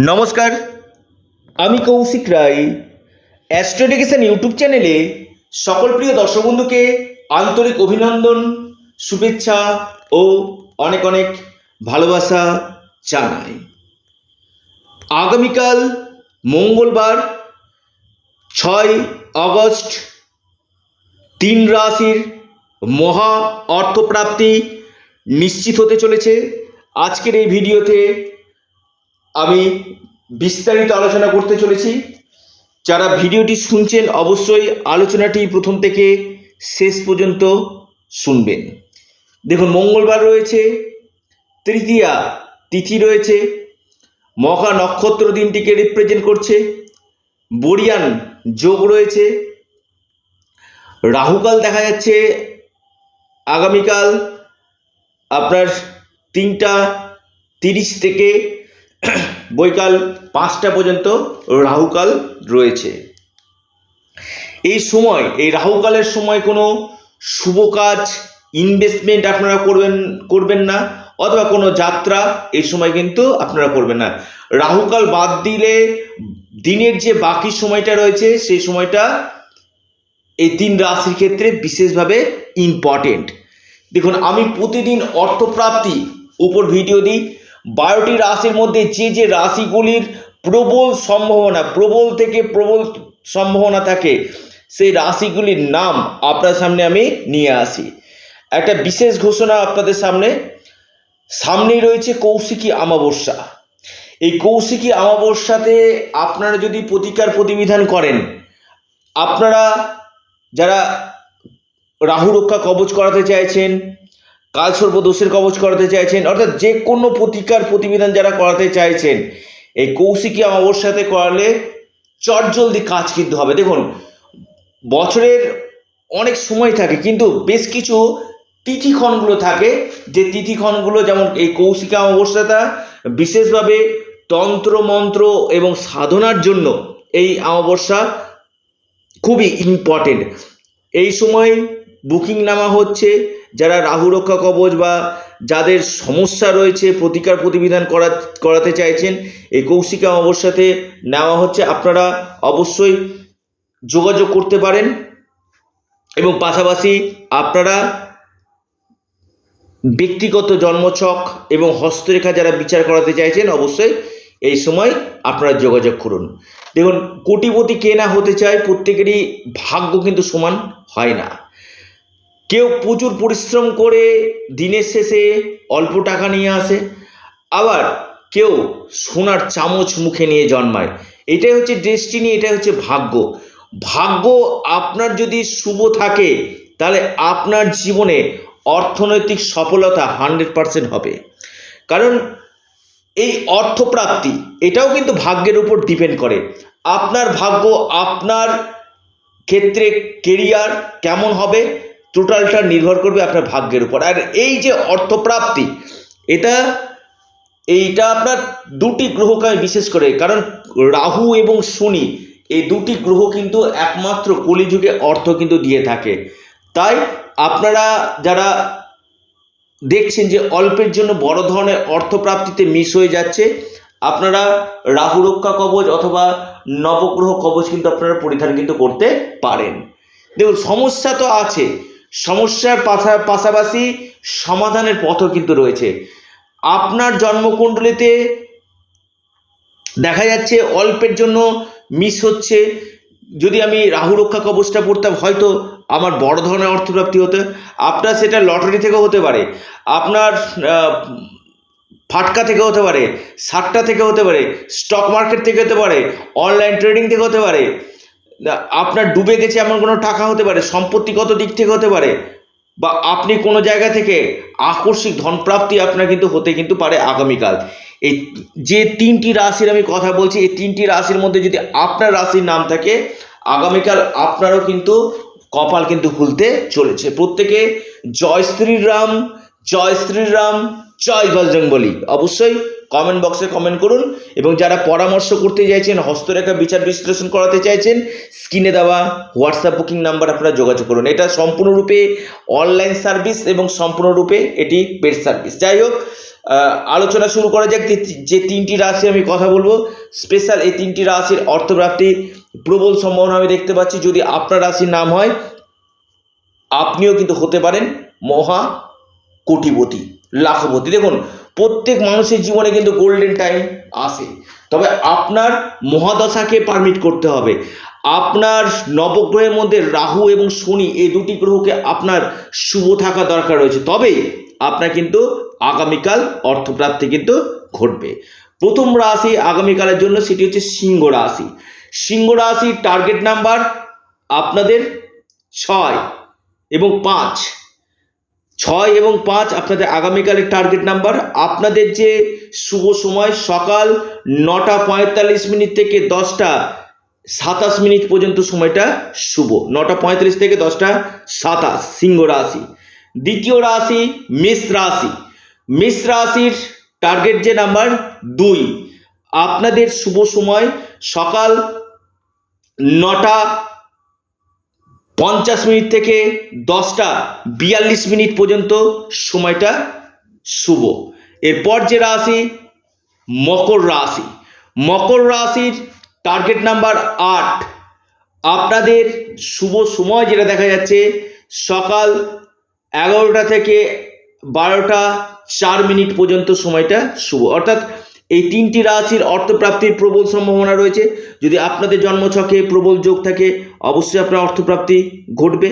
নমস্কার, আমি কৌশিক রায়। অ্যাস্ট্রোডিকেশন ইউটিউব চ্যানেলে সকল প্রিয় দর্শক বন্ধুকে আন্তরিক অভিনন্দন, শুভেচ্ছা ও অনেক অনেক ভালোবাসা জানাই। আগামীকাল মঙ্গলবার, ছয় আগস্ট, তিন রাশির মহা অর্থপ্রাপ্তি নিশ্চিত হতে চলেছে। আজকের এই ভিডিওতে আমি বিস্তারিত আলোচনা করতে চলেছি। যারা ভিডিওটি শুনছেন, অবশ্যই আলোচনাটি প্রথম থেকে শেষ পর্যন্ত শুনবেন। দেখুন, মঙ্গলবার রয়েছে, তৃতীয়া তিথি রয়েছে, মহা নক্ষত্র দিনটিকে রিপ্রেজেন্ট করছে বরিয়ান যোগ রয়েছে, রাহুকাল দেখা যাচ্ছে, আগামীকাল আপনার তিনটা তিরিশ থেকে বৈকাল পাঁচটা পর্যন্ত রাহুকাল রয়েছে। এই সময়, এই রাহুকালের সময় কোনো শুভ কাজ ইনভেস্টমেন্ট আপনারা করবেন করবেন না, অথবা কোনো যাত্রা এই সময় কিন্তু আপনারা করবেন না। রাহুকাল বাদ দিলে দিনের যে বাকি সময়টা রয়েছে, সেই সময়টা এই তিন রাশির ক্ষেত্রে বিশেষভাবে ইম্পর্টেন্ট দেখুন, আমি প্রতিদিন অর্থপ্রাপ্তি উপর ভিডিও দিই বারোটি রাশির মধ্যে যে যে রাশিগুলির প্রবল সম্ভাবনা, প্রবল থেকে প্রবল সম্ভাবনা থাকে, সেই রাশিগুলির নাম আপনার সামনে আমি নিয়ে আসি। একটা বিশেষ ঘোষণা আপনাদের সামনে, সামনেই রয়েছে কৌশিকী আমাবস্যা এই কৌশিকী আমাবস্যাতে আপনারা যদি প্রতিকার প্রতিবিধান করেন, আপনারা যারা রাহু রক্ষা কবচ করাতে চাইছেন কালসর্প দোষের কবচ করাতে চাইছেন, অর্থাৎ যে কোনো প্রতিকার প্রতিবিধান যারা করাতে চাইছেন, এই কৌশিকী অমাবস্যাতে করালে চটজলদি কাজ কিন্তু হবে। দেখুন, বছরের অনেক সময় থাকে, কিন্তু বেশ কিছু তিথিক্ষণগুলো থাকে, যে তিথিক্ষণগুলো যেমন এই কৌশিকী অমাবস্যাটা বিশেষভাবে তন্ত্র, মন্ত্র এবং সাধনার জন্য এই অমাবস্যা খুবই ইম্পর্টেন্ট এই সময় বুকিং নেওয়া হচ্ছে যারা রাহু রক্ষা কবচ বা যাদের সমস্যা রয়েছে, প্রতিকার প্রতিবিধান করা, করাতে চাইছেন, এই কৌশিকা অবস্যাতে নেওয়া হচ্ছে। আপনারা অবশ্যই যোগাযোগ করতে পারেন এবং পাশাপাশি আপনারা ব্যক্তিগত জন্মছক এবং হস্তরেখা যারা বিচার করাতে চাইছেন, অবশ্যই এই সময় আপনারা যোগাযোগ করুন। দেখুন, কোটিপতি কে না হতে চায়, প্রত্যেকেরই ভাগ্য কিন্তু সমান হয় না। কেউ প্রচুর পরিশ্রম করে দিনের শেষে অল্প টাকা নিয়ে আসে, আবার কেউ সোনার চামচ মুখে নিয়ে জন্মায়। এটাই হচ্ছে ডেস্টিনি এটাই হচ্ছে ভাগ্য। ভাগ্য আপনার যদি শুভ থাকে, তাহলে আপনার জীবনে অর্থনৈতিক সফলতা হান্ড্রেড পারসেন্ট হবে। কারণ এই অর্থপ্রাপ্তি, এটাও কিন্তু ভাগ্যের উপর ডিপেন্ড করে। আপনার ভাগ্য, আপনার ক্ষেত্রে কেরিয়ার কেমন হবে টোটালটা নির্ভর করবে আপনার ভাগ্যের উপর। আর এই যে অর্থপ্রাপ্তি, এটা, এইটা আপনার দুটি গ্রহকে আমি বিশেষ করে, কারণ রাহু এবং শনি, এই দুটি গ্রহ কিন্তু একমাত্র কলিযুগে অর্থ কিন্তু দিয়ে থাকে। তাই আপনারা যারা দেখছেন যে অল্পের জন্য বড় ধরনের অর্থপ্রাপ্তিতে মিস হয়ে যাচ্ছে, আপনারা রাহু রক্ষা কবচ অথবা নবগ্রহ কবচ কিন্তু আপনারা পরিধান কিন্তু করতে পারেন। দেখুন, সমস্যা তো আছে সমস্যার পাশা, পাশাপাশি সমাধানের পথও কিন্তু রয়েছে। আপনার জন্মকুণ্ডলিতে দেখা যাচ্ছে অল্পের জন্য মিস হচ্ছে। যদি আমি রাহু রক্ষা কবচটা পড়তাম, হয়তো আমার বড় ধরনের অর্থপ্রাপ্তি হতে। আপনার সেটা লটারি থেকেও হতে পারে, আপনার ফাটকা থেকে হতে পারে, সাট্টা থেকে হতে পারে স্টক মার্কেট থেকে হতে পারে অনলাইন ট্রেডিং থেকে হতে পারে আপনার ডুবে গেছে এমন কোনো টাকা হতে পারে? সম্পত্তিগত দিক থেকে হতে পারে? বা আপনি কোনো জায়গা থেকে আকস্মিক ধনপ্রাপ্তি আপনার কিন্তু হতে কিন্তু পারে আগামীকাল। এই যে তিনটি রাশির আমি কথা বলছি, এই তিনটি রাশির মধ্যে যদি আপনার রাশির নাম থাকে, আগামীকাল আপনারও কিন্তু কপাল কিন্তু খুলতে চলেছে। প্রত্যেকে জয় শ্রীরাম জয় শ্রীরাম, জয় বজরং বলি অবশ্যই কমেন্ট বক্সে কমেন্ট করুন এবং যারা পরামর্শ করতে চাইছেন, হস্তরেখা বিচার বিশ্লেষণ করাতে চাইছেন স্ক্রিনে দেওয়া হোয়াটসঅ্যাপ বুকিং নাম্বার আপনারা যোগাযোগ করুন। এটা সম্পূর্ণরূপে অনলাইন সার্ভিস এবং সম্পূর্ণরূপে এটি পেড সার্ভিস যাই হোক আলোচনা শুরু করা যাক। যে তিনটি রাশি আমি কথা বলব স্পেশাল এই তিনটি রাশির অর্থপ্রাপ্তি প্রবল সম্ভাবনা আমি দেখতে পাচ্ছি। যদি আপনার রাশির নাম হয়, আপনিও কিন্তু হতে পারেন মহা কোটিপতি, লাখপতি। দেখুন প্রত্যেক মানুষের জীবনে কিন্তু গোল্ডেন টাইম আসে। তবে আপনার মহাদশাকে পারমিট করতে হবে। আপনার নবগ্রহের মধ্যে রাহু এবং শনি এই দুটি গ্রহকে আপনার শুভ থাকা দরকার রয়েছে। তবেই আপনার কিন্তু আগামীকাল অর্থপ্রাপ্তি কিন্তু ঘটবে। প্রথম রাশি আগামীকালের জন্য সেটি হচ্ছে সিংহ রাশি। সিংহ রাশি টার্গেট নাম্বার আপনাদের ছয় এবং পাঁচ। ছয় এবং পাঁচ আপনাদের আগামীকালের টার্গেট নাম্বার আপনাদের যে শুভ সময় সকাল নটা পঁয়তাল্লিশ মিনিট থেকে দশটা সাতাশ মিনিট পর্যন্ত সময়টা শুভ। নটা পঁয়তাল্লিশ থেকে দশটা সাতাশ সিংহ রাশি। দ্বিতীয় রাশি মেষ রাশি। মেষ রাশির টার্গেট যে নাম্বার দুই। আপনাদের শুভ সময় সকাল নটা পঞ্চাশ মিনিট থেকে দশটা বিয়াল্লিশ মিনিট পর্যন্ত সময়টা শুভ। এরপর যে রাশি, মকর রাশি। মকর রাশির টার্গেট নাম্বার আট। আপনাদের শুভ সময় যেটা দেখা যাচ্ছে, সকাল এগারোটা থেকে বারোটা চার মিনিট পর্যন্ত সময়টা শুভ। অর্থাৎ এই তিনটি রাশির অর্থপ্রাপ্তির প্রবল সম্ভাবনা রয়েছে। যদি আপনাদের জন্মছকে প্রবল যোগ থাকে, অবশ্যই আপনার অর্থপ্রাপ্তি ঘটবে।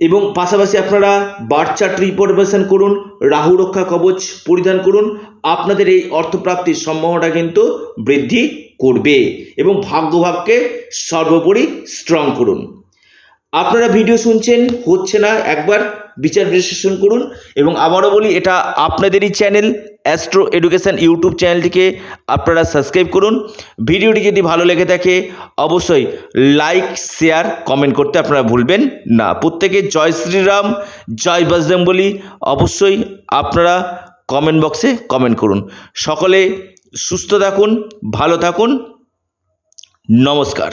এবং পাশাপাশি আপনারা বার্থ চার্ট রিপোর্টেশন করুন, রাহু রক্ষা কবচ পরিধান করুন, আপনাদের এই অর্থপ্রাপ্তির সম্ভাবনা কিন্তু বৃদ্ধি করবে এবং ভাগ্যভাবকে সর্বোপরি স্ট্রং করুন। আপনারা ভিডিও শুনছেন, হচ্ছে না, একবার বিচার বিশ্লেষণ করুন। এবং আবারও বলি, এটা আপনাদেরই চ্যানেল অ্যাস্ট্রো এডুকেশন ইউটিউব চ্যানেলটিকে আপনারা সাবস্ক্রাইব করুন। ভিডিওটি যদি ভালো লেগে থাকে, অবশ্যই লাইক শেয়ার কমেন্ট করতে আপনারা ভুলবেন না। প্রত্যেকে জয় শ্রীরাম, জয় বজরং বলি অবশ্যই আপনারা কমেন্ট বক্সে কমেন্ট করুন। সকলে সুস্থ থাকুন, ভালো থাকুন। নমস্কার।